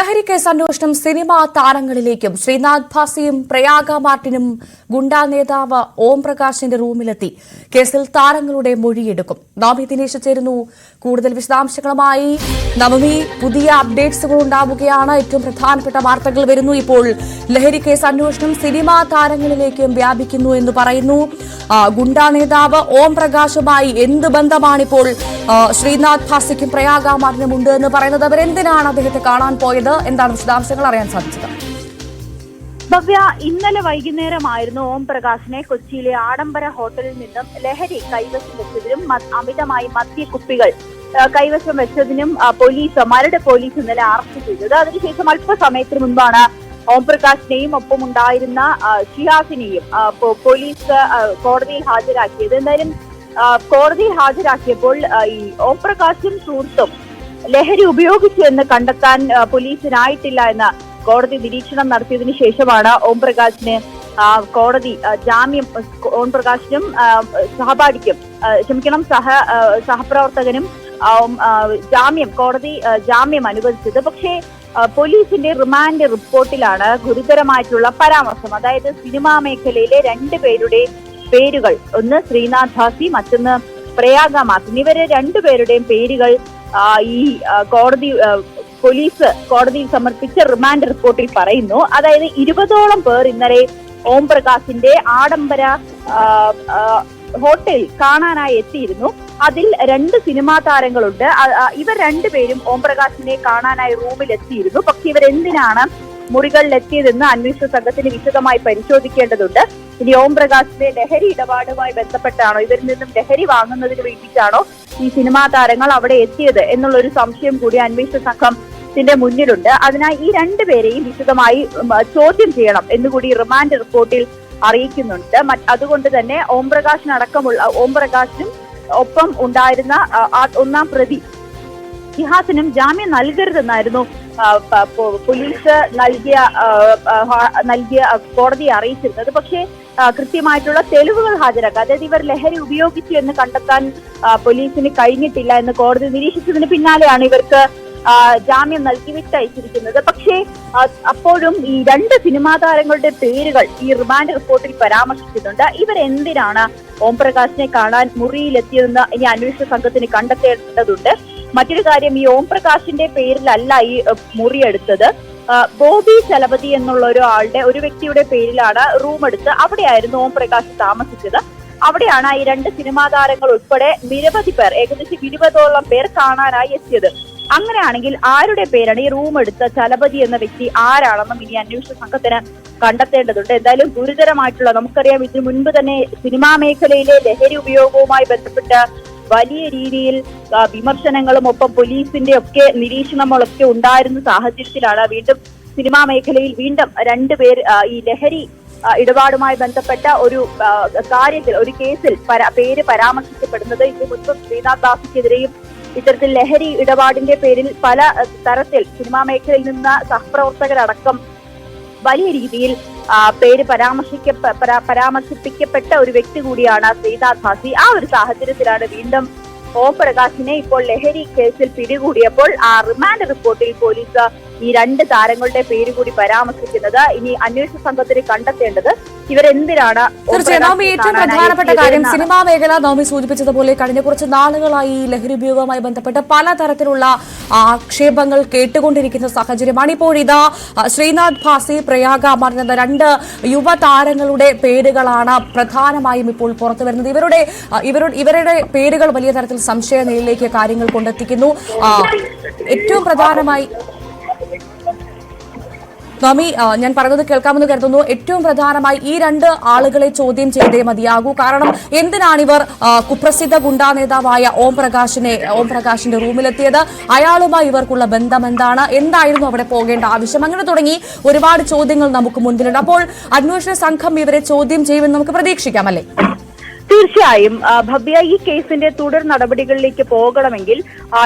ലഹരി കേസ് അന്വേഷണം സിനിമാ താരങ്ങളിലേക്കും. ശ്രീനാഥ് ഭാസിയും പ്രയാഗ മാർട്ടിനും ഗുണ്ടാ നേതാവ് ഓം പ്രകാശിന്റെ റൂമിലെത്തി. കേസിൽ താരങ്ങളുടെ മൊഴിയെടുക്കും. നവമി ദിനേശ് ചേരുന്നു. കൂടുതൽ വിശദാംശങ്ങളുമായി നവമി പുതിയ അപ്ഡേറ്റ്സുകൾ ഉണ്ടാവുകയാണ്. ഏറ്റവും പ്രധാനപ്പെട്ട വാർത്തകൾ വരുന്നു. ഇപ്പോൾ ലഹരി കേസ് അന്വേഷണം സിനിമാ താരങ്ങളിലേക്കും വ്യാപിക്കുന്നു എന്ന് പറയുന്നു. ഗുണ്ടാ നേതാവ് ഓം പ്രകാശുമായി എന്ത് ബന്ധമാണിപ്പോൾ ശ്രീനാഥ് ഭാസിക്കും പ്രയാഗ മാർട്ടിനും ഉണ്ട് എന്ന് പറയുന്നത്. അവരെന്തിനാണ് അദ്ദേഹത്തെ കാണാൻ പോയത്? എന്താണ് വിശദാംശങ്ങൾ അറിയാൻ സാധിച്ചത്? ഭവ്യ ഇന്നലെ വൈകുന്നേരമായിരുന്നു ഓം പ്രകാശിനെ കൊച്ചിയിലെ ആഡംബര ഹോട്ടലിൽ നിന്നും ലഹരി കൈവശം വെച്ചതിനും അമിതമായി മദ്യക്കുപ്പികൾ കുപ്പികൾ കൈവശം വെച്ചതിനും പോലീസ് മരട് പോലീസ് ഇന്നലെ അറസ്റ്റ് ചെയ്തത്. അതിനുശേഷം അല്പസമയത്തിന് മുൻപാണ് ഓം പ്രകാശിനെയും ഒപ്പം ഉണ്ടായിരുന്ന ഷിയാസിനെയും പോലീസ് കോടതിയിൽ ഹാജരാക്കിയത്. എന്തായാലും കോടതിയിൽ ഹാജരാക്കിയപ്പോൾ ഈ ഓം പ്രകാശും സുഹൃത്തും ലഹരി ഉപയോഗിച്ചു എന്ന് കണ്ടെത്താൻ പോലീസിനായിട്ടില്ല എന്ന് കോടതി നിരീക്ഷണം നടത്തിയതിനു ശേഷമാണ് ഓം പ്രകാശിന് കോടതി ജാമ്യം ഓം പ്രകാശിനും സഹപാഠിക്കും ക്ഷമിക്കണം സഹ സഹപ്രവർത്തകനും ജാമ്യം കോടതി ജാമ്യം അനുവദിച്ചത്. പക്ഷേ പോലീസിന്റെ റിമാൻഡ് റിപ്പോർട്ടിലാണ് ഗുരുതരമായിട്ടുള്ള പരാമർശം. അതായത് സിനിമാ മേഖലയിലെ രണ്ട് പേരുടെ പേരുകൾ ഒന്ന് ശ്രീനാഥ് ഭാസി മറ്റൊന്ന് പ്രയാഗ മാസിൻ ഇവരെ രണ്ടുപേരുടെയും പേരുകൾ ഈ കോടതി പോലീസ് കോടതിയിൽ സമർപ്പിച്ച റിമാൻഡ് റിപ്പോർട്ടിൽ പറയുന്നു. അതായത് ഇരുപതോളം പേർ ഇന്നലെ ഓം പ്രകാശിന്റെ ആഡംബര ഹോട്ടലിൽ കാണാനായി എത്തിയിരുന്നു. അതിൽ രണ്ട് സിനിമാ താരങ്ങളുണ്ട്. ഇവർ രണ്ടുപേരും ഓം പ്രകാശിനെ കാണാനായി റൂമിൽ എത്തിയിരുന്നു. പക്ഷെ ഇവരെന്തിനാണ് മുറികളിലെത്തിയതെന്ന് അന്വേഷണ സംഘത്തിന് വിശദമായി പരിശോധിക്കേണ്ടതുണ്ട്. ഇനി ഓം പ്രകാശിന്റെ ലഹരി ഇടപാടുമായി ബന്ധപ്പെട്ടാണോ? ഇവരിൽ നിന്നും ലഹരി വാങ്ങുന്നതിന് വേണ്ടിയിട്ടാണോ ഈ സിനിമാ താരങ്ങൾ അവിടെ എത്തിയത് എന്നുള്ള ഒരു സംശയം കൂടി അന്വേഷണ സംഘം ത്തിന്റെ മുന്നിലുണ്ട്. അതിനാൽ ഈ രണ്ടു രണ്ടുപേരെയും വിശദമായി ചോദ്യം ചെയ്യണം എന്നുകൂടി റിമാൻഡ് റിപ്പോർട്ടിൽ അറിയിക്കുന്നുണ്ട്. അതുകൊണ്ട് തന്നെ ഓം പ്രകാശിനടക്കമുള്ള ഓം പ്രകാശിനും ഒപ്പം ഉണ്ടായിരുന്ന ഒന്നാം പ്രതി ഇഹാസിനും ജാമ്യം നൽകരുതെന്നായിരുന്നു പോലീസ് നൽകിയ നൽകിയ കോടതി കോടതിയെ അറിയിച്ചിരുന്നത്. പക്ഷേ കൃത്യമായിട്ടുള്ള തെളിവുകൾ ഹാജരാക്കുക അതായത് ഇവർ ലഹരി ഉപയോഗിച്ചു എന്ന് കണ്ടെത്താൻ പോലീസിന് കഴിഞ്ഞിട്ടില്ല എന്ന് കോടതി നിരീക്ഷിച്ചതിന് പിന്നാലെയാണ് ഇവർക്ക് ജാമ്യം നൽകി വിട്ടയച്ചിരിക്കുന്നത്. പക്ഷേ അപ്പോഴും ഈ രണ്ട് സിനിമാ താരങ്ങളുടെ പേരുകൾ ഈ റിമാൻഡ് റിപ്പോർട്ടിൽ പരാമർശിച്ചിട്ടുണ്ട്. ഇവരെന്തിനാണ് ഓം പ്രകാശിനെ കാണാൻ മുറിയിലെത്തിയതെന്ന് ഇനി അന്വേഷണ സംഘത്തിന് കണ്ടെത്തേണ്ടതുണ്ട്. മറ്റൊരു കാര്യം ഈ ഓം പ്രകാശിന്റെ പേരിലല്ല ഈ മുറിയെടുത്തത്. ബോബി ചലപതി എന്നുള്ള ഒരു ആളുടെ ഒരു വ്യക്തിയുടെ പേരിലാണ് റൂം എടുത്ത് അവിടെയായിരുന്നു ഓം പ്രകാശ് താമസിച്ചത്. അവിടെയാണ് ഈ രണ്ട് സിനിമാ താരങ്ങൾ ഉൾപ്പെടെ നിരവധി പേർ ഏകദേശം ഇരുപതോളം പേർ കാണാനായി എത്തിയത്. അങ്ങനെയാണെങ്കിൽ ആരുടെ പേരാണ് ഈ റൂം എടുത്ത ചലപതി എന്ന വ്യക്തി ആരാണെന്നും ഇനി അന്വേഷണ സംഘത്തിന് കണ്ടെത്തേണ്ടതുണ്ട്. എന്തായാലും ഗുരുതരമായിട്ടുള്ള നമുക്കറിയാം ഇതിനു മുൻപ് തന്നെ സിനിമാ മേഖലയിലെ ലഹരി ഉപയോഗവുമായി ബന്ധപ്പെട്ട് വലിയ രീതിയിൽ വിമർശനങ്ങളും ഒപ്പം പോലീസിന്റെ ഒക്കെ നിരീക്ഷണങ്ങളൊക്കെ ഉണ്ടായിരുന്ന സാഹചര്യത്തിലാണ് വീണ്ടും സിനിമാ മേഖലയിൽ വീണ്ടും രണ്ടുപേർ ഈ ലഹരി ഇടപാടുമായി ബന്ധപ്പെട്ട ഒരു കാര്യത്തിൽ ഒരു കേസിൽ പേര് പരാമർശിക്കപ്പെടുന്നത് ഇതിനു മുൻപ് ശ്രീനാഥ് ദാസിക്കെതിരെയും ഇത്തരത്തിൽ ലഹരി ഇടപാടിന്റെ പേരിൽ പല തരത്തിൽ സിനിമാ മേഖലയിൽ നിന്ന് സഹപ്രവർത്തകരടക്കം വലിയ രീതിയിൽ പേര് പരാമർശിക്ക പരാമർശിപ്പിക്കപ്പെട്ട ഒരു വ്യക്തി കൂടിയാണ് ശ്രീനാഥ് ഭാസി ആ ഒരു സാഹചര്യത്തിലാണ് വീണ്ടും ഓം പ്രകാശിനെ ഇപ്പോൾ ലഹരി കേസിൽ പിടികൂടിയപ്പോൾ ആ റിമാൻഡ് റിപ്പോർട്ടിൽ പോലീസ് ഈ രണ്ട് താരങ്ങളുടെ പേര് കൂടി പരാമർശിക്കുന്നത് ഇനി അന്വേഷണ സംഘത്തിന് കണ്ടെത്തേണ്ടത് ഇവരെന്തിനാണ് തീർച്ചയായും ഏറ്റവും പ്രധാനപ്പെട്ട കാര്യം. സിനിമാ മേഖല നോമി സൂചിപ്പിച്ചതുപോലെ കഴിഞ്ഞ കുറച്ച് നാളുകളായി ഈ ലഹരി ഉപയോഗവുമായി ബന്ധപ്പെട്ട് പലതരത്തിലുള്ള ആക്ഷേപങ്ങൾ കേട്ടുകൊണ്ടിരിക്കുന്ന സാഹചര്യമാണ്. ഇപ്പോൾ ഇതാ ശ്രീനാഥ് ഭാസി പ്രയാഗ അമർ എന്ന രണ്ട് യുവതാരങ്ങളുടെ പേരുകളാണ് പ്രധാനമായും ഇപ്പോൾ പുറത്തു വരുന്നത്. ഇവരുടെ ഇവരുടെ ഇവരുടെ പേരുകൾ വലിയ തരത്തിൽ സംശയ നിലയിലേക്ക് കാര്യങ്ങൾ കൊണ്ടെത്തിക്കുന്നു. ഏറ്റവും പ്രധാനമായി സ്വാമി ഞാൻ പറഞ്ഞത് കേൾക്കാമെന്ന് കരുതുന്നു. ഏറ്റവും പ്രധാനമായി ഈ രണ്ട് ആളുകളെ ചോദ്യം ചെയ്തേ മതിയാകൂ. കാരണം എന്തിനാണ് ഇവർ കുപ്രസിദ്ധ ഗുണ്ടാ നേതാവായ ഓം പ്രകാശിനെ ഓം പ്രകാശിന്റെ റൂമിലെത്തിയത്? അയാളുമായി ഇവർക്കുള്ള ബന്ധം എന്താണ്? എന്തായിരുന്നു അവിടെ പോകേണ്ട ആവശ്യം? അങ്ങനെ തുടങ്ങി ഒരുപാട് ചോദ്യങ്ങൾ നമുക്ക് മുൻപിലുണ്ട്. അപ്പോൾ അന്വേഷണ സംഘം ഇവരെ ചോദ്യം ചെയ്യുമെന്ന് നമുക്ക് പ്രതീക്ഷിക്കാം അല്ലേ? തീർച്ചയായും ഭവ്യ ഈ കേസിന്റെ തുടർ നടപടികളിലേക്ക് പോകണമെങ്കിൽ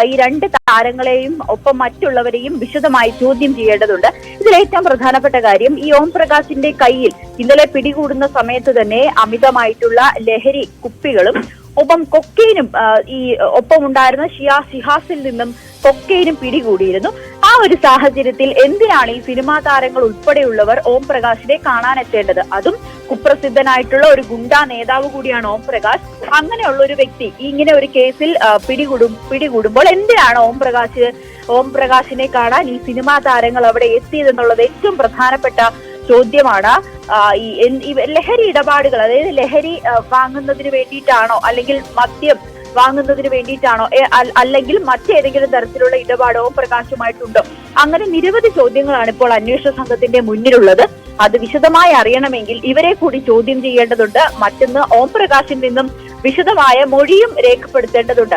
ഈ രണ്ട് താരങ്ങളെയും ഒപ്പം മറ്റുള്ളവരെയും വിശദമായി ചോദ്യം ചെയ്യേണ്ടതുണ്ട്. ഇതിൽ ഏറ്റവും പ്രധാനപ്പെട്ട കാര്യം ഈ ഓം പ്രകാശിന്റെ കയ്യിൽ ഇന്നലെ പിടികൂടുന്ന സമയത്ത് തന്നെ അമിതമായിട്ടുള്ള ലഹരി കുപ്പികളും ഒപ്പം കൊക്കെയിനും ഈ ഒപ്പം ഉണ്ടായിരുന്ന ഷിയാ സിഹാസിൽ നിന്നും കൊക്കെയിനും പിടികൂടിയിരുന്നു. ഒരു സാഹചര്യത്തിൽ എന്തിനാണ് ഈ സിനിമാ താരങ്ങൾ ഉൾപ്പെടെയുള്ളവർ ഓം പ്രകാശിനെ കാണാനെത്തേണ്ടത്? അതും കുപ്രസിദ്ധനായിട്ടുള്ള ഒരു ഗുണ്ടാ നേതാവ് കൂടിയാണ് ഓം പ്രകാശ്. അങ്ങനെയുള്ള ഒരു വ്യക്തി ഇങ്ങനെ ഒരു കേസിൽ പിടികൂടും പിടികൂടുമ്പോൾ എന്തിനാണ് ഓം പ്രകാശ് ഓം പ്രകാശിനെ കാണാൻ ഈ സിനിമാ താരങ്ങൾ അവിടെ എത്തിയതെന്നുള്ളത് ഏറ്റവും പ്രധാനപ്പെട്ട ചോദ്യമാണ്. ഈ ലഹരി ഇടപാടുകൾ അതായത് ലഹരി വാങ്ങുന്നതിന് വേണ്ടിയിട്ടാണോ അല്ലെങ്കിൽ മദ്യം വാങ്ങുന്നതിന് വേണ്ടിയിട്ടാണോ? അല്ലെങ്കിൽ മറ്റേതെങ്കിലും തരത്തിലുള്ള ഇടപാടോ പ്രകാശമായിട്ടുണ്ടോ? അങ്ങനെ നിരവധി ചോദ്യങ്ങളാണ് ഇപ്പോൾ അന്വേഷണ സംഘത്തിന്റെ മുന്നിലുള്ളത്. അത് വിശദമായി അറിയണമെങ്കിൽ ഇവരെ കൂടി ചോദ്യം ചെയ്യേണ്ടതുണ്ട്. മറ്റൊന്ന് ഓം പ്രകാശിൽ നിന്നും വിശദമായ മൊഴിയും രേഖപ്പെടുത്തേണ്ടതുണ്ട്.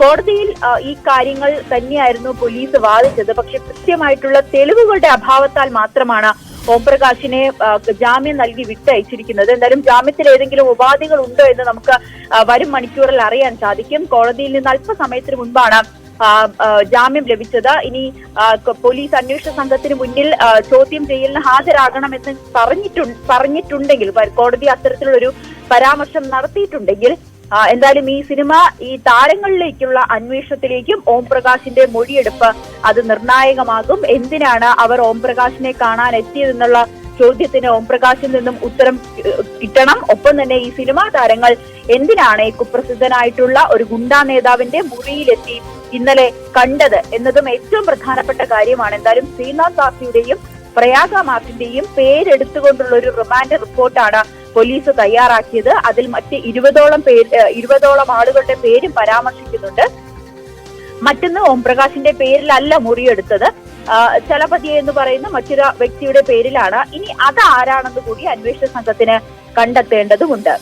കോടതിയിൽ ഈ കാര്യങ്ങൾ തന്നെയായിരുന്നു പോലീസ് വാദിച്ചത്. പക്ഷെ കൃത്യമായിട്ടുള്ള തെളിവുകളുടെ അഭാവത്താൽ മാത്രമാണ് ഓംപ്രകാശിനെ പ്രകാശിനെ ജാമ്യം നൽകി വിട്ടയച്ചിരിക്കുന്നത്. എന്തായാലും ജാമ്യത്തിൽ ഏതെങ്കിലും ഉപാധികൾ ഉണ്ടോ എന്ന് നമുക്ക് വരും മണിക്കൂറിൽ അറിയാൻ സാധിക്കും. കോടതിയിൽ നിന്ന് അല്പസമയത്തിന് മുൻപാണ് ജാമ്യം ലഭിച്ചത്. ഇനി പോലീസ് അന്വേഷണ സംഘത്തിന് മുന്നിൽ ചോദ്യം ചെയ്യലിന് ഹാജരാകണമെന്ന് പറഞ്ഞിട്ടു പറഞ്ഞിട്ടുണ്ടെങ്കിൽ കോടതി അത്തരത്തിലൊരു പരാമർശം നടത്തിയിട്ടുണ്ടെങ്കിൽ എന്തായാലും ഈ സിനിമ ഈ താരങ്ങളിലേക്കുള്ള അന്വേഷണത്തിലേക്കും ഓം പ്രകാശിന്റെ മൊഴിയെടുപ്പ് അത് നിർണായകമാകും. എന്തിനാണ് അവർ ഓം പ്രകാശിനെ കാണാൻ എത്തിയതെന്നുള്ള ചോദ്യത്തിന് ഓം പ്രകാശിൽ നിന്നും ഉത്തരം കിട്ടണം. ഒപ്പം തന്നെ ഈ സിനിമാ താരങ്ങൾ എന്തിനാണ് കുപ്രസിദ്ധനായിട്ടുള്ള ഒരു ഗുണ്ടാ നേതാവിന്റെ മുറിയിലെത്തി ഇന്നലെ കണ്ടത് എന്നതും ഏറ്റവും പ്രധാനപ്പെട്ട കാര്യമാണ്. എന്തായാലും ശ്രീനാഥ് ദാസിയുടെയും പ്രയാഗ മാർട്ടിന്റെയും പേരെടുത്തുകൊണ്ടുള്ള ഒരു റിമാൻഡ് റിപ്പോർട്ടാണ് പോലീസ് തയ്യാറാക്കിയത്. അതിൽ മറ്റ് ഇരുപതോളം പേര് ഇരുപതോളം ആളുകളുടെ പേരും പരാമർശിക്കുന്നുണ്ട്. മറ്റൊന്ന് ഓംപ്രകാശിന്റെ പേരിലല്ല മുറിയെടുത്തത്. ചലപതി എന്ന് പറയുന്ന മറ്റൊരു വ്യക്തിയുടെ പേരിലാണ്. ഇനി അത് ആരാണെന്ന് കൂടി അന്വേഷണ സംഘത്തിന് കണ്ടെത്തേണ്ടതുമുണ്ട്.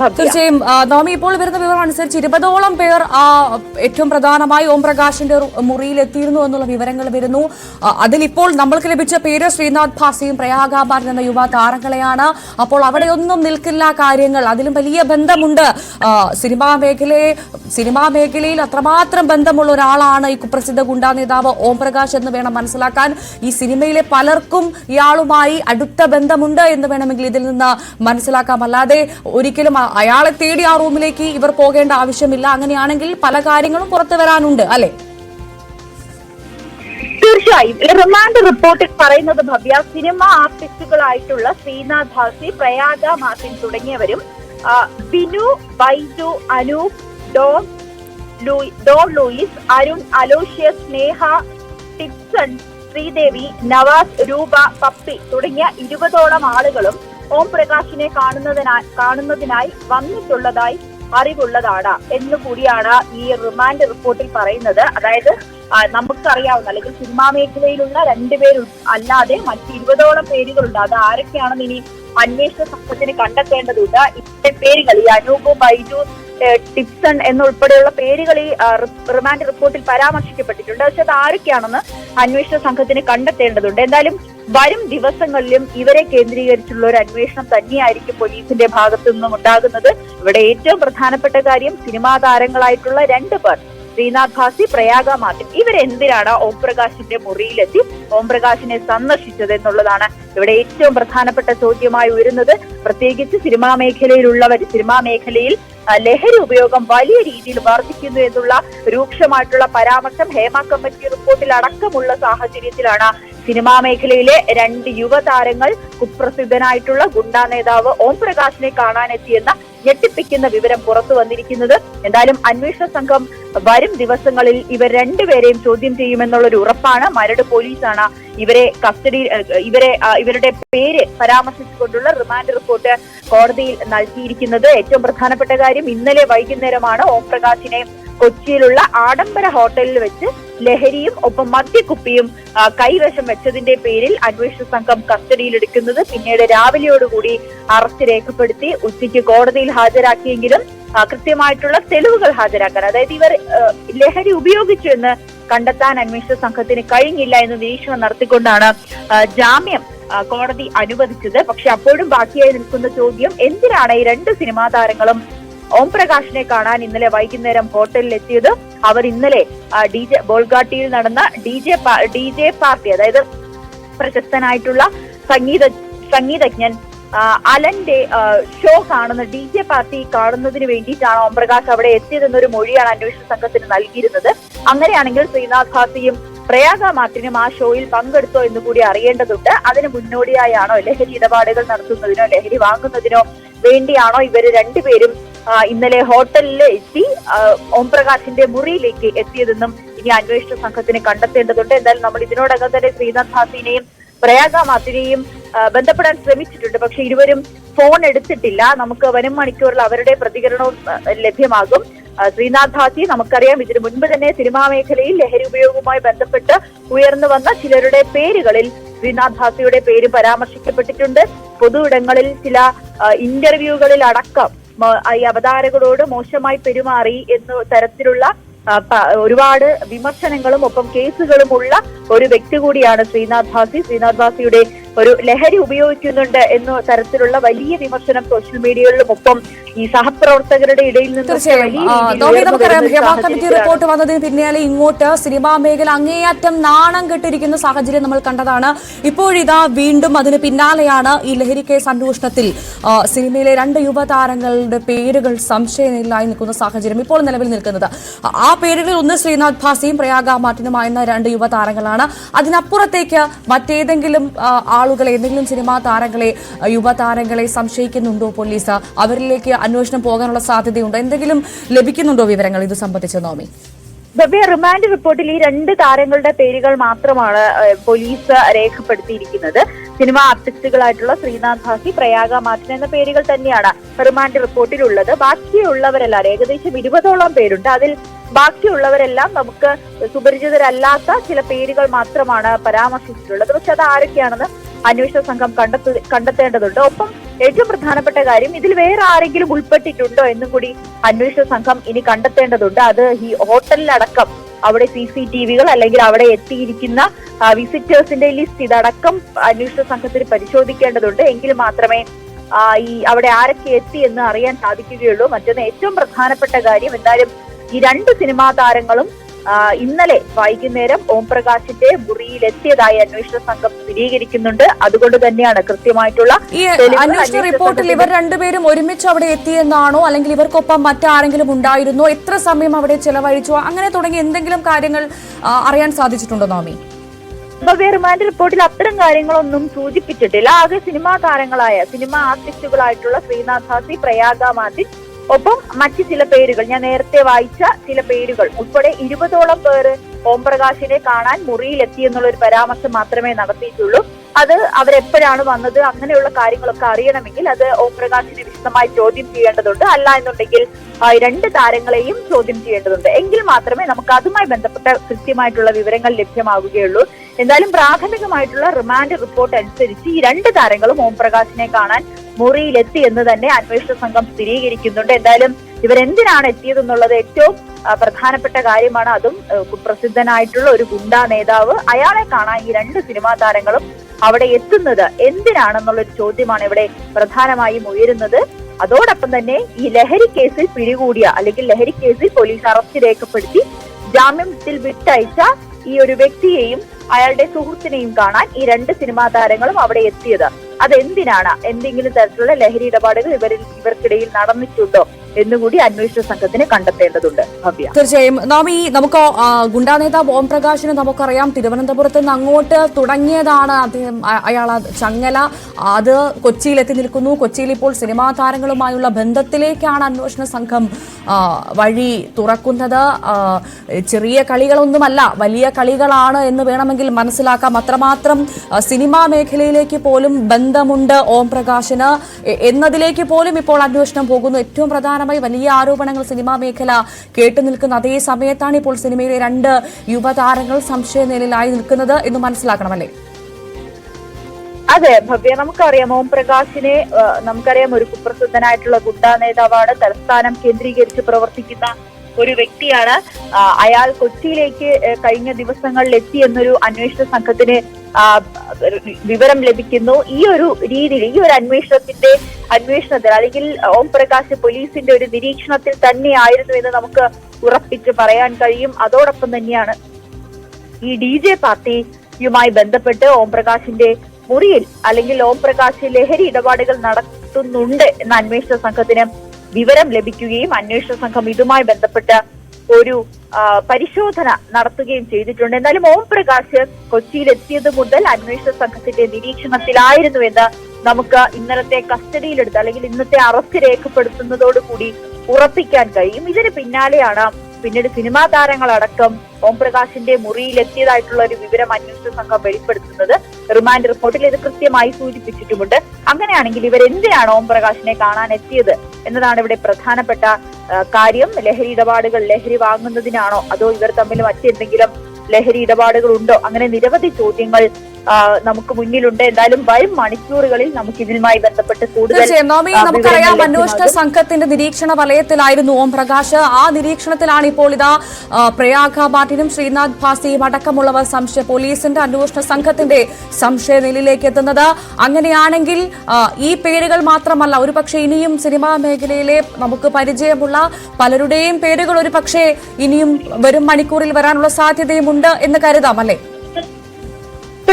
തീർച്ചയായും നോമി ഇപ്പോൾ വരുന്ന വിവരം അനുസരിച്ച് ഇരുപതോളം പേർ ആ ഏറ്റവും പ്രധാനമായി ഓം പ്രകാശിന്റെ മുറിയിൽ എത്തിയിരുന്നു എന്നുള്ള വിവരങ്ങൾ വരുന്നു. അതിലിപ്പോൾ നമ്മൾക്ക് ലഭിച്ച പേര് ശ്രീനാഥ് ഭാസിയും പ്രയാഗാബാർ എന്ന യുവ താരങ്ങളെയാണ് അപ്പോൾ അവിടെയൊന്നും നിൽക്കില്ല കാര്യങ്ങൾ. അതിലും വലിയ ബന്ധമുണ്ട്. സിനിമാ മേഖലയെ സിനിമാ മേഖലയിൽ അത്രമാത്രം ബന്ധമുള്ള ഒരാളാണ് ഈ കുപ്രസിദ്ധ ഗുണ്ടാ നേതാവ് ഓം പ്രകാശ് എന്ന് വേണം മനസ്സിലാക്കാൻ. ഈ സിനിമയിലെ പലർക്കും ഇയാളുമായി അടുത്ത ബന്ധമുണ്ട് എന്ന് വേണമെങ്കിൽ ഇതിൽ നിന്ന് മനസ്സിലാക്കാം. അല്ലാതെ ഒരിക്കലും അയാളെ തേടി ആ റൂമിലേക്ക് ഇവർ പോകേണ്ട ആവശ്യമില്ല. അങ്ങനെയാണെങ്കിൽ പല കാര്യങ്ങളും പുറത്തു വരാനുണ്ട് അല്ലെ? തീർച്ചയായും. റിമാൻഡ് റിപ്പോർട്ടിൽ പറയുന്നത് ഭവ്യ സിനിമ ആർട്ടിസ്റ്റുകളായിട്ടുള്ള ശ്രീനാഥ് ഭാസി പ്രയാഗ മാർട്ടിൻ തുടങ്ങിയവരും Binu Baiju Anoop Dom Louie- Don Lewis Arun Aloshya Sneha Tipson Sridevi Navas Roopa Pappi തുടങ്ങിയ ഇരുപതോളം ആളുകളും ഓം പ്രകാശിനെ കാണുന്നതിനായി കാണുന്നതിനായി വന്നിട്ടുള്ളതായി അറിവുള്ളതാണ് എന്ന് കൂടിയാണ് ഈ റിമാൻഡ് റിപ്പോർട്ടിൽ പറയുന്നത്. അതായത് നമുക്കറിയാവുന്ന അല്ലെങ്കിൽ സിനിമാ മേഖലയിലുള്ള രണ്ടുപേരും അല്ലാതെ മറ്റ് ഇരുപതോളം പേരുകളുണ്ട്. അത് ആരൊക്കെയാണെന്ന് ഇനി അന്വേഷണ സംഘത്തിന് കണ്ടെത്തേണ്ടതുണ്ട്. ഇത്തരം പേരുകൾ ഈ അനൂപ് ബൈജു ടിപ്സൺ എന്നുൾപ്പെടെയുള്ള പേരുകൾ ഈ റിമാൻഡ് റിപ്പോർട്ടിൽ പരാമർശിക്കപ്പെട്ടിട്ടുണ്ട്. പക്ഷെ അത് ആരൊക്കെയാണെന്ന് അന്വേഷണ സംഘത്തിന് കണ്ടെത്തേണ്ടതുണ്ട്. എന്തായാലും വരും ദിവസങ്ങളിലും ഇവരെ കേന്ദ്രീകരിച്ചുള്ള ഒരു അന്വേഷണം തന്നെയായിരിക്കും പോലീസിന്റെ ഭാഗത്തു നിന്നും ഉണ്ടാകുന്നത്. ഇവിടെ ഏറ്റവും പ്രധാനപ്പെട്ട കാര്യം സിനിമാ താരങ്ങളായിട്ടുള്ള രണ്ട് പേർ ശ്രീനാഥ് ഭാസി പ്രയാഗ മാർട്ടിൻ ഇവരെന്തിനാണ് ഓം പ്രകാശിന്റെ മുറിയിലെത്തി ഓം പ്രകാശിനെ സന്ദർശിച്ചത് എന്നുള്ളതാണ് ഇവിടെ ഏറ്റവും പ്രധാനപ്പെട്ട ചോദ്യമായി ഉയരുന്നത്. പ്രത്യേകിച്ച് സിനിമാ മേഖലയിലുള്ളവർ സിനിമാ മേഖലയിൽ ലഹരി ഉപയോഗം വലിയ രീതിയിൽ വർദ്ധിക്കുന്നു എന്നുള്ള രൂക്ഷമായിട്ടുള്ള പരാമർശം ഹേമ കമ്മിറ്റി റിപ്പോർട്ടിൽ അടക്കമുള്ള സാഹചര്യത്തിലാണ്. സിനിമാ മേഖലയിലെ രണ്ട് യുവതാരങ്ങൾ കുപ്രസിദ്ധനായിട്ടുള്ള ഗുണ്ടാ നേതാവ് ഓം പ്രകാശിനെ കാണാനെത്തിയെന്ന ഞെട്ടിപ്പിക്കുന്ന വിവരം പുറത്തു വന്നിരിക്കുന്നത്. എന്തായാലും അന്വേഷണ സംഘം വരും ദിവസങ്ങളിൽ ഇവർ രണ്ടുപേരെയും ചോദ്യം ചെയ്യുമെന്നുള്ള ഒരു ഉറപ്പാണ്. മരട് പോലീസാണ് ഇവരെ കസ്റ്റഡി ഇവരെ ഇവരുടെ പേര് പരാമർശിച്ചുകൊണ്ടുള്ള റിമാൻഡ് റിപ്പോർട്ട് കോടതിയിൽ നൽകിയിരിക്കുന്നത്. ഏറ്റവും പ്രധാനപ്പെട്ട കാര്യം ഇന്നലെ വൈകുന്നേരമാണ് ഓം പ്രകാശിനെ കൊച്ചിയിലുള്ള ആഡംബര ഹോട്ടലിൽ വെച്ച് ലഹരിയും ഒപ്പം മദ്യക്കുപ്പിയും കൈവശം വെച്ചതിന്റെ പേരിൽ അന്വേഷണ സംഘം കസ്റ്റഡിയിലെടുക്കുന്നത് പിന്നീട് രാവിലെയോടുകൂടി അറസ്റ്റ് രേഖപ്പെടുത്തി ഉച്ചയ്ക്ക് കോടതിയിൽ ഹാജരാക്കിയെങ്കിലും കൃത്യമായിട്ടുള്ള തെളിവുകൾ ഹാജരാക്കാൻ അതായത് ഇവർ ലഹരി ഉപയോഗിച്ചു എന്ന് കണ്ടെത്താൻ അന്വേഷണ സംഘത്തിന് കഴിഞ്ഞില്ല എന്ന് നിരീക്ഷണം നടത്തിക്കൊണ്ടാണ് ജാമ്യം കോടതി അനുവദിച്ചത്. പക്ഷെ അപ്പോഴും ബാക്കിയായി നിൽക്കുന്ന ചോദ്യം എന്തിനാണ് ഈ രണ്ട് സിനിമാ താരങ്ങളും ഓം പ്രകാശിനെ കാണാൻ ഇന്നലെ വൈകുന്നേരം ഹോട്ടലിൽ എത്തിയത് അവർ ഇന്നലെ ഡി ജെ ബോൾഗാട്ടിയിൽ നടന്ന D J D J party അതായത് പ്രശസ്തനായിട്ടുള്ള സംഗീത സംഗീതജ്ഞൻ അലന്റെ ഷോ കാണുന്ന ഡി ജെ പാർട്ടി കാണുന്നതിന് വേണ്ടിയിട്ടാണ് ഓം പ്രകാശ് അവിടെ എത്തിയതെന്നൊരു മൊഴിയാണ് അന്വേഷണ സംഘത്തിന് നൽകിയിരുന്നത്. അങ്ങനെയാണെങ്കിൽ ശ്രീനാഥ് ഭാസിയും പ്രയാഗ മാർട്ടിനും ആ ഷോയിൽ പങ്കെടുത്തോ എന്ന് കൂടി അറിയേണ്ടതുണ്ട്. അതിന് മുന്നോടിയായാണോ ലഹരി ഇടപാടുകൾ നടത്തുന്നതിനോ ലഹരി വാങ്ങുന്നതിനോ വേണ്ടിയാണോ ഇവർ രണ്ടുപേരും ഇന്നലെ ഹോട്ടലിൽ എത്തി ഓംപ്രകാശിന്റെ മുറിയിലേക്ക് എത്തിയതെന്നും ഇനി അന്വേഷണ സംഘത്തിന് കണ്ടെത്തേണ്ടതുണ്ട്. എന്തായാലും നമ്മൾ ഇതിനോടകം തന്നെ ശ്രീനാഥ് ഹാസിനെയും പ്രയാഗ മാത്തിനെയും ബന്ധപ്പെടാൻ ശ്രമിച്ചിട്ടുണ്ട്. പക്ഷെ ഇരുവരും ഫോൺ എടുത്തിട്ടില്ല. നമുക്ക് വരും മണിക്കൂറിൽ അവരുടെ പ്രതികരണവും ലഭ്യമാകും. ശ്രീനാഥ് ഹാസി നമുക്കറിയാം ഇതിനു മുൻപ് തന്നെ സിനിമാ മേഖലയിൽ ലഹരി ഉപയോഗവുമായി ബന്ധപ്പെട്ട് ഉയർന്നു വന്ന ചിലരുടെ പേരുകളിൽ ശ്രീനാഥ് ഹാസിയുടെ പേര് പരാമർശിക്കപ്പെട്ടിട്ടുണ്ട്. പൊതു ഇടങ്ങളിൽ ചില ഇന്റർവ്യൂകളിൽ അടക്കം ഈ അവതാരകരോട് മോശമായി പെരുമാറി എന്ന തരത്തിലുള്ള ഒരുപാട് വിമർശനങ്ങളും ഒപ്പം കേസുകളും ഉള്ള ഒരു വ്യക്തി കൂടിയാണ് ശ്രീനാഥ് ഭാസി ശ്രീനാഥ് ഭാസിയുടെ ഒരു ലഹരി ഉപയോഗിക്കുന്നുണ്ട് എന്ന തരത്തിലുള്ള വലിയ വിമർശനം സോഷ്യൽ മീഡിയകളിലും ഒപ്പം ഈ സഹപ്രവർത്തകരുടെ ഇടയിൽ നിന്ന് തീർച്ചയായും. വരുന്ന കമ്മിറ്റി റിപ്പോർട്ട് വന്നതിന് പിന്നാലെ ഇങ്ങോട്ട് സിനിമാ മേഖല അങ്ങേയറ്റം നാണം കെട്ടിരിക്കുന്ന സാഹചര്യം നമ്മൾ കണ്ടതാണ്. ഇപ്പോഴിതാ വീണ്ടും അതിന് പിന്നാലെയാണ് ഈ ലഹരി കേസ് അന്വേഷണത്തിൽ സിനിമയിലെ രണ്ട് യുവതാരങ്ങളുടെ പേരുകൾ സംശയനിലായി നിൽക്കുന്ന സാഹചര്യം ഇപ്പോൾ നിലവിൽ നിൽക്കുന്നത്. ആ- പേരുകളിൽ ഒന്ന് ശ്രീനാഥ് ഭാസിയും പ്രയാഗ മാർട്ടിനുമായിരുന്ന രണ്ട് യുവതാരങ്ങളാണ്. അതിനപ്പുറത്തേക്ക് മറ്റേതെങ്കിലും ആ, ആളുകളെ ഏതെങ്കിലും സിനിമാ താരങ്ങളെ യുവതാരങ്ങളെ സംശയിക്കുന്നുണ്ടോ പോലീസ്? അവരിലേക്ക് അന്വേഷണം പോകാനുള്ള സാധ്യതയുണ്ടോ? എന്തെങ്കിലും ലഭിക്കുന്നുണ്ടോ വിവരങ്ങൾ ഇത് സംബന്ധിച്ച് നോമി? ഭവ്യ റിമാൻഡ് റിപ്പോർട്ടിൽ ഈ രണ്ട് താരങ്ങളുടെ പേരുകൾ മാത്രമാണ് പോലീസ് രേഖപ്പെടുത്തിയിരിക്കുന്നത്. സിനിമ ആർട്ടിസ്റ്റുകളായിട്ടുള്ള ശ്രീനാഥ് ഭാസി പ്രയാഗ മാർട്ടിൻ എന്ന പേരുകൾ തന്നെയാണ് റിമാൻഡ് റിപ്പോർട്ടിലുള്ളത്. ബാക്കിയുള്ളവരെല്ലാം ഏകദേശം ഇരുപതോളം പേരുണ്ട്. അതിൽ ബാക്കിയുള്ളവരെല്ലാം നമുക്ക് സുപരിചിതരല്ലാത്ത ചില പേരുകൾ മാത്രമാണ് പരാമർശിച്ചിട്ടുള്ളത്. പക്ഷെ അത് ആരൊക്കെയാണെന്ന് അന്വേഷണ സംഘം കണ്ടെത്തു കണ്ടെത്തേണ്ടതുണ്ട്. ഒപ്പം ഏറ്റവും പ്രധാനപ്പെട്ട കാര്യം ഇതിൽ വേറെ ആരെങ്കിലും ഉൾപ്പെട്ടിട്ടുണ്ടോ എന്നും കൂടി അന്വേഷണ സംഘം ഇനി കണ്ടെത്തേണ്ടതുണ്ട്. അത് ഈ ഹോട്ടലിലടക്കം അവിടെ സി സി ടി വികൾ അല്ലെങ്കിൽ അവിടെ എത്തിയിരിക്കുന്ന വിസിറ്റേഴ്സിന്റെ ലിസ്റ്റ് ഇതടക്കം അന്വേഷണ സംഘത്തിന് പരിശോധിക്കേണ്ടതുണ്ട്. എങ്കിൽ മാത്രമേ ഈ അവിടെ ആരൊക്കെ എത്തി എന്ന് അറിയാൻ സാധിക്കുകയുള്ളൂ. മറ്റൊന്ന് ഏറ്റവും പ്രധാനപ്പെട്ട കാര്യം എന്തായാലും ഈ രണ്ട് സിനിമാ താരങ്ങളും ഇന്നലെ വൈകുന്നേരം ഓംപ്രകാശിന്റെ മുറിയിലെത്തിയതായി അന്വേഷണ സംഘം സ്ഥിരീകരിക്കുന്നുണ്ട്. അതുകൊണ്ട് തന്നെയാണ് കൃത്യമായിട്ടുള്ള അന്വേഷണ റിപ്പോർട്ടിൽ ഇവർ രണ്ടുപേരും ഒരുമിച്ച് അവിടെ എത്തിയെന്നാണോ അല്ലെങ്കിൽ ഇവർക്കൊപ്പം മറ്റാരെങ്കിലും ഉണ്ടായിരുന്നോ? എത്ര സമയം അവിടെ ചെലവഴിച്ചു? അങ്ങനെ തുടങ്ങി എന്തെങ്കിലും കാര്യങ്ങൾ അറിയാൻ സാധിച്ചിട്ടുണ്ടോ നോമി? ബവേർമാന്റെ റിപ്പോർട്ടിൽ അത്തരം കാര്യങ്ങളൊന്നും സൂചിപ്പിച്ചിട്ടില്ല. ആകെ സിനിമാ താരങ്ങളായ സിനിമാ ആർട്ടിസ്റ്റുകളായിട്ടുള്ള ശ്രീനാഥ് ഹാസി പ്രയാഗ മാർട്ടിൻ ഒപ്പം മറ്റ് ചില പേരുകൾ. ഞാൻ നേരത്തെ വായിച്ച ചില പേരുകൾ. ഉൾപ്പെടെ ഇരുപതോളം പേര് ഓം പ്രകാശിനെ കാണാൻ മുറിയിലെത്തി എന്നുള്ള ഒരു പരാമർശം മാത്രമേ നടത്തിയിട്ടുള്ളൂ. അത് അവരെപ്പോഴാണ് വന്നത്? അങ്ങനെയുള്ള കാര്യങ്ങളൊക്കെ അറിയണമെങ്കിൽ അത് ഓം പ്രകാശിനെ വിശദമായി ചോദ്യം ചെയ്യേണ്ടതുണ്ട്. അല്ല എന്നുണ്ടെങ്കിൽ രണ്ട് താരങ്ങളെയും ചോദ്യം ചെയ്യേണ്ടതുണ്ട്. എങ്കിൽ മാത്രമേ നമുക്ക് അതുമായി ബന്ധപ്പെട്ട കൃത്യമായിട്ടുള്ള വിവരങ്ങൾ ലഭ്യമാവുകയുള്ളൂ. എന്തായാലും പ്രാഥമികമായിട്ടുള്ള റിമാൻഡ് റിപ്പോർട്ട് അനുസരിച്ച് ഈ രണ്ട് താരങ്ങളും ഓം പ്രകാശിനെ കാണാൻ മുറിയിലെത്തി എന്ന് തന്നെ അന്വേഷണ സംഘം സ്ഥിരീകരിക്കുന്നുണ്ട്. എന്തായാലും ഇവരെന്തിനാണ് എത്തിയതെന്നുള്ളത് ഏറ്റവും പ്രധാനപ്പെട്ട കാര്യമാണ്. അതും കുപ്രസിദ്ധനായിട്ടുള്ള ഒരു ഗുണ്ടാ നേതാവ് അയാളെ കാണാൻ ഈ രണ്ട് സിനിമാ താരങ്ങളും അവിടെ എത്തുന്നത് എന്തിനാണെന്നുള്ളൊരു ചോദ്യമാണ് ഇവിടെ പ്രധാനമായും ഉയരുന്നത്. അതോടൊപ്പം തന്നെ ഈ ലഹരി കേസിൽ പിടികൂടിയ അല്ലെങ്കിൽ ലഹരി കേസിൽ പോലീസ് അറസ്റ്റ് രേഖപ്പെടുത്തി ജാമ്യത്തിൽ വിട്ടയച്ച ഈ ഒരു വ്യക്തിയെയും അയാളുടെ സുഹൃത്തിനെയും കാണാൻ ഈ രണ്ട് സിനിമാ താരങ്ങളും അവിടെ എത്തിയത്. അതെന്തിനാണ്? എന്തെങ്കിലും തരത്തിലുള്ള ലഹരി ഇടപാടുകൾ ഇവരിൽ ഇവർക്കിടയിൽ നടന്നിട്ടുണ്ടോ എന്നുകൂടി അന്വേഷണ സംഘത്തിന് കണ്ടെത്തേണ്ടതുണ്ട്. ഭവ്യ. തീർച്ചയായും. നാം ഈ നമുക്ക് ഗുണ്ടാ നേതാവ് ഓം പ്രകാശിനെ നമുക്കറിയാം തിരുവനന്തപുരത്ത് നിന്ന് അങ്ങോട്ട് തുടങ്ങിയതാണ് അദ്ദേഹം അയാൾ ചങ്ങല. അത് കൊച്ചിയിൽ എത്തി നിൽക്കുന്നു. കൊച്ചിയിൽ ഇപ്പോൾ സിനിമാ താരങ്ങളുമായുള്ള ബന്ധത്തിലേക്കാണ് അന്വേഷണ സംഘം വഴി തുറക്കുന്നത്. ചെറിയ കളികളൊന്നുമല്ല വലിയ കളികളാണ് എന്ന് വേണമെങ്കിൽ മനസ്സിലാക്കാം. അത്രമാത്രം സിനിമാ മേഖലയിലേക്ക് പോലും ബന്ധമുണ്ട് ഓം പ്രകാശിന്. എന്നതിലേക്ക് പോലും ഇപ്പോൾ അന്വേഷണം പോകുന്നു. ഏറ്റവും പ്രധാനമായി വലിയ ആരോപണങ്ങൾ സിനിമാ മേഖല കേട്ടു നിൽക്കുന്ന അതേ സമയത്താണ് ഇപ്പോൾ സിനിമയിലെ രണ്ട് യുവതാരങ്ങൾ സംശയ നിലയിലായി നിൽക്കുന്നത് എന്ന് മനസ്സിലാക്കണമല്ലേ? അതെ ഭവ്യ നമുക്കറിയാം ഓം പ്രകാശിനെ നമുക്കറിയാം ഒരു കുപ്രസിദ്ധനായിട്ടുള്ള ഗുണ്ട നേതാവാണ്. തലസ്ഥാനം കേന്ദ്രീകരിച്ച് പ്രവർത്തിക്കുന്ന ഒരു വ്യക്തിയാണ്. അയാൾ കൊച്ചിയിലേക്ക് കഴിഞ്ഞ ദിവസങ്ങളിൽ എത്തി എന്നൊരു അന്വേഷണ സംഘത്തിന് വിവരം ലഭിക്കുന്നു. ഈ ഒരു രീതിയിൽ ഈ ഒരു അന്വേഷണത്തിന്റെ അന്വേഷണത്തിൽ അല്ലെങ്കിൽ ഓം പ്രകാശ് പോലീസിന്റെ ഒരു നിരീക്ഷണത്തിൽ തന്നെയായിരുന്നു എന്ന് നമുക്ക് ഉറപ്പിച്ച് പറയാൻ കഴിയും. അതോടൊപ്പം തന്നെയാണ് ഈ ഡി ജെ പാർട്ടിയുമായി ബന്ധപ്പെട്ട് ഓം പ്രകാശിന്റെ മുറിയിൽ അല്ലെങ്കിൽ ഓം പ്രകാശ് ലഹരി ഇടപാടുകൾ നടത്തുന്നുണ്ട് എന്ന അന്വേഷണ സംഘത്തിന് വിവരം ലഭിക്കുകയും അന്വേഷണ സംഘം ഇതുമായി ബന്ധപ്പെട്ട് ഒരു പരിശോധന നടത്തുകയും ചെയ്തിട്ടുണ്ട്. എന്നാലും ഓം പ്രകാശ് കൊച്ചിയിൽ എത്തിയത് മുതൽ അന്വേഷണ സംഘത്തിന്റെ നിരീക്ഷണത്തിലായിരുന്നു എന്ന് നമുക്ക് ഇന്നലത്തെ കസ്റ്റഡിയിലെടുത്ത് അല്ലെങ്കിൽ ഇന്നത്തെ അറസ്റ്റ് രേഖപ്പെടുത്തുന്നതോടുകൂടി ഉറപ്പിക്കാൻ കഴിയും. ഇതിന് പിന്നാലെയാണ് പിന്നീട് സിനിമാ താരങ്ങളടക്കം ഓംപ്രകാശിന്റെ മുറിയിലെത്തിയതായിട്ടുള്ള ഒരു വിവരം അന്വേഷണ സംഘം വെളിപ്പെടുത്തുന്നത് റിമാൻഡ് റിപ്പോർട്ടിൽ ഇത് കൃത്യമായി സൂചിപ്പിച്ചിട്ടുമുണ്ട്. അങ്ങനെയാണെങ്കിൽ ഇവർ എന്തിനാണ് ഓം പ്രകാശിനെ കാണാൻ എത്തിയത് എന്നതാണ് ഇവിടെ പ്രധാനപ്പെട്ട കാര്യം. ലഹരി ഇടപാടുകൾ ലഹരി വാങ്ങുന്നതിനാണോ അതോ ഇവർ തമ്മിൽ മറ്റെന്തെങ്കിലും ലഹരി ഇടപാടുകൾ ഉണ്ടോ അങ്ങനെ നിരവധി ചോദ്യങ്ങൾ നമുക്ക് മുന്നിലുണ്ട്. എന്തായാലും വരും മണിക്കൂറുകളിൽ നമുക്ക് ഇതിനുമായി ബന്ധപ്പെട്ട് കൂടുതൽ നമുക്കറിയാം അന്വേഷണ സംഘത്തിന്റെ നിരീക്ഷണ വലയത്തിലായിരുന്നു ഓം പ്രകാശ്. ആ നിരീക്ഷണത്തിലാണ് ഇപ്പോൾ ഇതാ പ്രയാഗ മാർട്ടിനും ശ്രീനാഥ് ഭാസിയും അടക്കമുള്ളവർ സംശയ പോലീസിന്റെ അന്വേഷണ സംഘത്തിന്റെ സംശയ നിലയിലേക്ക് എത്തുന്നത്. അങ്ങനെയാണെങ്കിൽ ഈ പേരുകൾ മാത്രമല്ല ഒരു പക്ഷേ ഇനിയും സിനിമാ മേഖലയിലെ നമുക്ക് പരിചയമുള്ള പലരുടെയും പേരുകൾ ഒരു പക്ഷേ ഇനിയും വരും മണിക്കൂറിൽ വരാനുള്ള സാധ്യതയുമുണ്ട് എന്ന് കരുതാം അല്ലേ?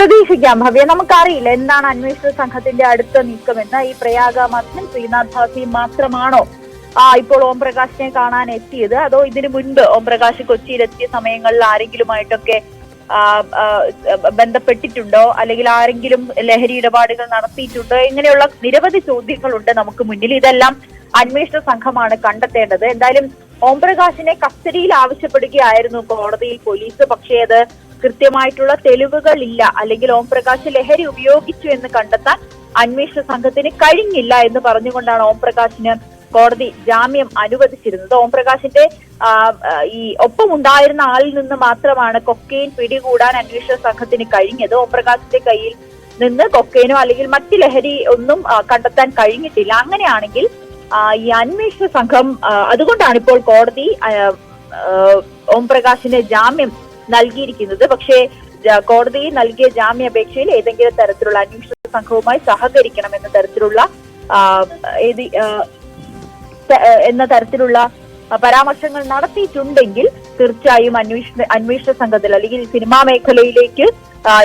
പ്രതീക്ഷിക്കാം. ഭവ്യ നമുക്കറിയില്ല എന്താണ് അന്വേഷണ സംഘത്തിന്റെ അടുത്ത നീക്കമെന്ന് ഈ പ്രയാഗ മത്സ്യൻ ശ്രീനാഥ് ഭാസി മാത്രമാണോ ആ ഇപ്പോൾ ഓം പ്രകാശിനെ കാണാൻ എത്തിയത്? അതോ ഇതിനു മുൻപ് ഓം പ്രകാശ് കൊച്ചിയിൽ എത്തിയ സമയങ്ങളിൽ ആരെങ്കിലുമായിട്ടൊക്കെ ബന്ധപ്പെട്ടിട്ടുണ്ടോ? അല്ലെങ്കിൽ ആരെങ്കിലും ലഹരി ഇടപാടുകൾ നടത്തിയിട്ടുണ്ടോ? ഇങ്ങനെയുള്ള നിരവധി ചോദ്യങ്ങളുണ്ട് നമുക്ക് മുന്നിൽ. ഇതെല്ലാം അന്വേഷണ സംഘമാണ് കണ്ടെത്തേണ്ടത്. എന്തായാലും ഓം പ്രകാശിനെ കസ്റ്റഡിയിൽ ആവശ്യപ്പെടുകയായിരുന്നു കോടതിയിൽ പോലീസ്. പക്ഷേ അത് കൃത്യമായിട്ടുള്ള തെളിവുകൾ ഇല്ല അല്ലെങ്കിൽ ഓം പ്രകാശ് ലഹരി ഉപയോഗിച്ചു എന്ന് കണ്ടെത്താൻ അന്വേഷണ സംഘത്തിന് കഴിഞ്ഞില്ല എന്ന് പറഞ്ഞുകൊണ്ടാണ് ഓം പ്രകാശിന് കോടതി ജാമ്യം അനുവദിച്ചിരുന്നത്. ഓം പ്രകാശിന്റെ ഈ ഒപ്പം ഉണ്ടായിരുന്ന ആളിൽ നിന്ന് മാത്രമാണ് കൊക്കെയിൻ പിടികൂടാൻ അന്വേഷണ സംഘത്തിന് കഴിഞ്ഞത്. ഓം പ്രകാശിന്റെ കയ്യിൽ നിന്ന് കൊക്കെയിനോ അല്ലെങ്കിൽ മറ്റ് ലഹരി ഒന്നും കണ്ടെത്താൻ കഴിഞ്ഞിട്ടില്ല. അങ്ങനെയാണെങ്കിൽ ഈ അന്വേഷണ സംഘം അതുകൊണ്ടാണ് ഇപ്പോൾ കോടതി ഓം പ്രകാശിന്റെ ജാമ്യം നൽകിയിരിക്കുന്നത്. പക്ഷേ കോടതിയിൽ കോടതി നൽകിയ ജാമ്യാപേക്ഷയിൽ ഏതെങ്കിലും തരത്തിലുള്ള അന്വേഷണ സംഘവുമായി സഹകരിക്കണം എന്ന തരത്തിലുള്ള എന്ന തരത്തിലുള്ള പരാമർശങ്ങൾ നടത്തിയിട്ടുണ്ടെങ്കിൽ തീർച്ചയായും അന്വേഷണ അന്വേഷണ സംഘത്തിൽ അല്ലെങ്കിൽ സിനിമാ മേഖലയിലേക്ക്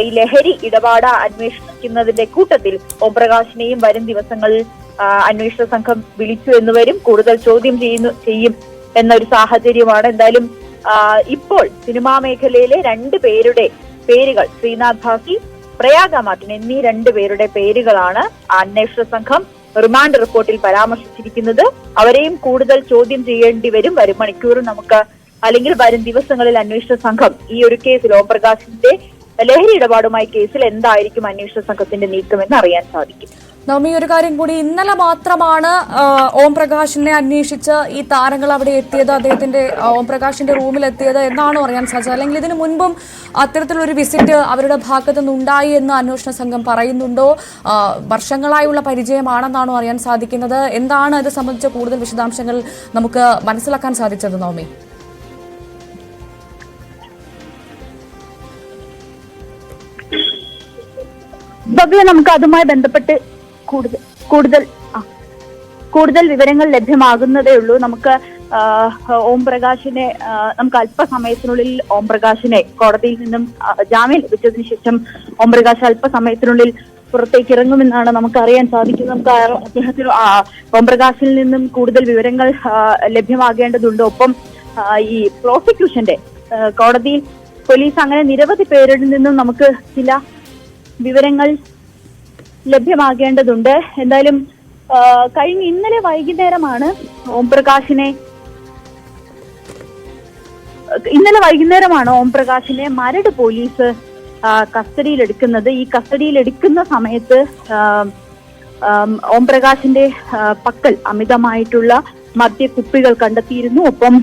ഈ ലഹരി ഇടപാട് അന്വേഷിക്കുന്നതിന്റെ കൂട്ടത്തിൽ ഓം പ്രകാശിനെയും വരും ദിവസങ്ങളിൽ അന്വേഷണ സംഘം വിളിച്ചു എന്നുവരും കൂടുതൽ ചോദ്യം ചെയ്യുന്നു ചെയ്യും എന്നൊരു സാഹചര്യമാണ് എന്തായാലും ഇപ്പോൾ സിനിമാ മേഖലയിലെ രണ്ട് പേരുടെ പേരുകൾ ശ്രീനാഥ് ഭാസി പ്രയാഗ മാർട്ടിൻ എന്നീ രണ്ട് പേരുടെ പേരുകളാണ് അന്വേഷണ സംഘം റിമാൻഡ് റിപ്പോർട്ടിൽ പരാമർശിച്ചിരിക്കുന്നത്. അവരെയും കൂടുതൽ ചോദ്യം ചെയ്യേണ്ടി വരും. വരും മണിക്കൂർ നമുക്ക് അല്ലെങ്കിൽ വരും ദിവസങ്ങളിൽ അന്വേഷണ സംഘം ഈ ഒരു കേസിൽ ഓം പ്രകാശിന്റെ ലഹരി ഇടപാടുമായി കേസിൽ എന്തായിരിക്കും അന്വേഷണ സംഘത്തിന്റെ നീക്കമെന്ന് അറിയാൻ സാധിക്കും. നവമി ഒരു കാര്യം കൂടി. ഇന്നലെ മാത്രമാണ് ഓം പ്രകാശിനെ അന്വേഷിച്ച് ഈ താരങ്ങൾ അവിടെ എത്തിയത് അദ്ദേഹത്തിന്റെ ഓം പ്രകാശിന്റെ റൂമിൽ എത്തിയത് എന്നാണോ അറിയാൻ സാധിച്ചത്? അല്ലെങ്കിൽ ഇതിനു മുൻപും അത്തരത്തിലൊരു വിസിറ്റ് അവരുടെ ഭാഗത്തു നിന്നുണ്ടായി എന്ന് അന്വേഷണ സംഘം പറയുന്നുണ്ടോ? വർഷങ്ങളായുള്ള പരിചയമാണെന്നാണോ അറിയാൻ സാധിക്കുന്നത്? എന്താണ് ഇത് സംബന്ധിച്ച കൂടുതൽ വിശദാംശങ്ങൾ നമുക്ക് മനസ്സിലാക്കാൻ സാധിച്ചത് നവമി? നമുക്ക് അതുമായി ബന്ധപ്പെട്ട് കൂടുതൽ കൂടുതൽ കൂടുതൽ വിവരങ്ങൾ ലഭ്യമാകുന്നതേ ഉള്ളൂ. നമുക്ക് ഓം പ്രകാശിനെ നമുക്ക് അല്പസമയത്തിനുള്ളിൽ ഓം പ്രകാശിനെ കോടതിയിൽ നിന്നും ജാമ്യം ലഭിച്ചതിന് ശേഷം ഓം പ്രകാശ് അല്പസമയത്തിനുള്ളിൽ പുറത്തേക്ക് ഇറങ്ങുമെന്നാണ് നമുക്ക് അറിയാൻ സാധിക്കുന്നത് നമുക്ക് അദ്ദേഹത്തിന് ഓം പ്രകാശിൽ നിന്നും കൂടുതൽ വിവരങ്ങൾ ലഭ്യമാകേണ്ടതുണ്ട്. ഒപ്പം ഈ പ്രോസിക്യൂഷന്റെ കോടതിയിൽ പോലീസ് അങ്ങനെ നിരവധി പേരിൽ നിന്നും നമുക്ക് ചില വിവരങ്ങൾ ലഭ്യമാകേണ്ടതുണ്ട്. എന്തായാലും കഴിഞ്ഞ ഇന്നലെ വൈകുന്നേരമാണ് ഓംപ്രകാശിനെ ഇന്നലെ വൈകുന്നേരമാണ് ഓംപ്രകാശിനെ മരട് പോലീസ് കസ്റ്റഡിയിലെടുക്കുന്നത്. ഈ കസ്റ്റഡിയിൽ എടുക്കുന്ന സമയത്ത് ഓംപ്രകാശിന്റെ പക്കൽ അമിതമായിട്ടുള്ള മദ്യക്കുപ്പികൾ കണ്ടെത്തിയിരുന്നു. ഒപ്പം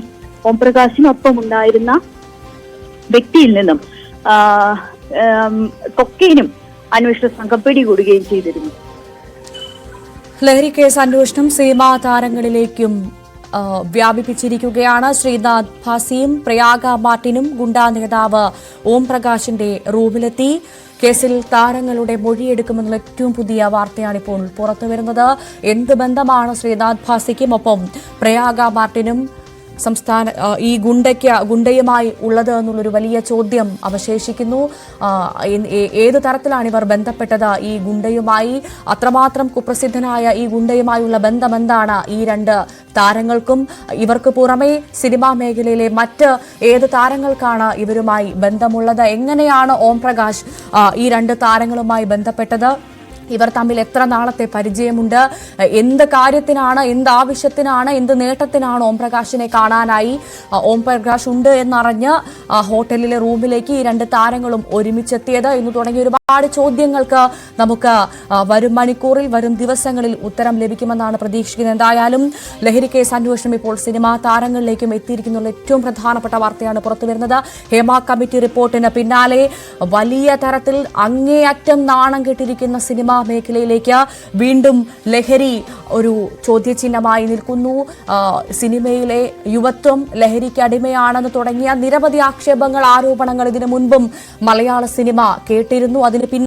ഓംപ്രകാശിനൊപ്പം ഉണ്ടായിരുന്ന വ്യക്തിയിൽ നിന്നും കൊക്കൈനും അന്വേഷണ സംഘം പിടികൂടുകയും ചെയ്തിരുന്നു. ലഹരി കേസ് അന്വേഷണം സിനിമാ താരങ്ങളിലേക്കും വ്യാപിപ്പിച്ചിരിക്കുകയാണ്. ശ്രീനാഥ് ഭാസിയും പ്രയാഗ മാർട്ടിനും ഗുണ്ടാ നേതാവ് ഓം പ്രകാശിന്റെ റൂമിലെത്തി. കേസിൽ താരങ്ങളുടെ മൊഴിയെടുക്കുമെന്നുള്ള ഏറ്റവും പുതിയ വാർത്തയാണ് ഇപ്പോൾ പുറത്തുവരുന്നത്. എന്ത് ബന്ധമാണ് ശ്രീനാഥ് ഭാസിക്കും ഒപ്പം പ്രയാഗ മാർട്ടിനും സംസ്ഥാന ഈ ഗുണ്ടയ്ക്ക് ഗുണ്ടയുമായി ഉള്ളത് എന്നുള്ളൊരു വലിയ ചോദ്യം അവശേഷിക്കുന്നു. ഏത് തരത്തിലാണ് ഇവർ ബന്ധപ്പെട്ടത്? ഈ ഗുണ്ടയുമായി അത്രമാത്രം കുപ്രസിദ്ധനായ ഈ ഗുണ്ടയുമായുള്ള ബന്ധം എന്താണ് ഈ രണ്ട് താരങ്ങൾക്കും? ഇവർക്ക് പുറമേ സിനിമാ മേഖലയിലെ മറ്റ് ഏത് താരങ്ങൾക്കാണ് ഇവരുമായി ബന്ധമുള്ളത്? എങ്ങനെയാണ് ഓം പ്രകാശ് ഈ രണ്ട് താരങ്ങളുമായി ബന്ധപ്പെട്ടത്? ഇവർ തമ്മിൽ എത്ര നാളത്തെ പരിചയമുണ്ട്? എന്ത് കാര്യത്തിനാണ് എന്ത് ആവശ്യത്തിനാണ് എന്ത് നേട്ടത്തിനാണ് ഓം പ്രകാശിനെ കാണാനായി? ഓം പ്രകാശ് ഉണ്ട് എന്നറിഞ്ഞ് ഹോട്ടലിലെ റൂമിലേക്ക് ഈ രണ്ട് താരങ്ങളും ഒരുമിച്ചെത്തിയത് എന്ന് തുടങ്ങിയ ഒരുപാട് ചോദ്യങ്ങൾക്ക് നമുക്ക് വരും മണിക്കൂറിൽ വരും ദിവസങ്ങളിൽ ഉത്തരം ലഭിക്കുമെന്നാണ് പ്രതീക്ഷിക്കുന്നത്. എന്തായാലും ലഹരി കേസ് അന്വേഷണം ഇപ്പോൾ സിനിമാ താരങ്ങളിലേക്കും എത്തിയിരിക്കുന്ന ഏറ്റവും പ്രധാനപ്പെട്ട വാർത്തയാണ് പുറത്തുവരുന്നത്. ഹേമ കമ്മിറ്റി റിപ്പോർട്ടിന് പിന്നാലെ വലിയ തരത്തിൽ അങ്ങേയറ്റം നാണം കെട്ടിരിക്കുന്ന സിനിമാ മേഖലയിലേക്ക് വീണ്ടും ലഹരി ഒരു ചോദ്യചിഹ്നമായി നിൽക്കുന്നു. സിനിമയിലെ യുവത്വം ലഹരിക്ക് അടിമയാണെന്ന് തുടങ്ങിയ നിരവധി ആക്ഷേപങ്ങൾ ആരോപണങ്ങൾ ഇതിനു മുൻപും മലയാള സിനിമ കേട്ടിരുന്നു. അതിന് പിന്നിൽ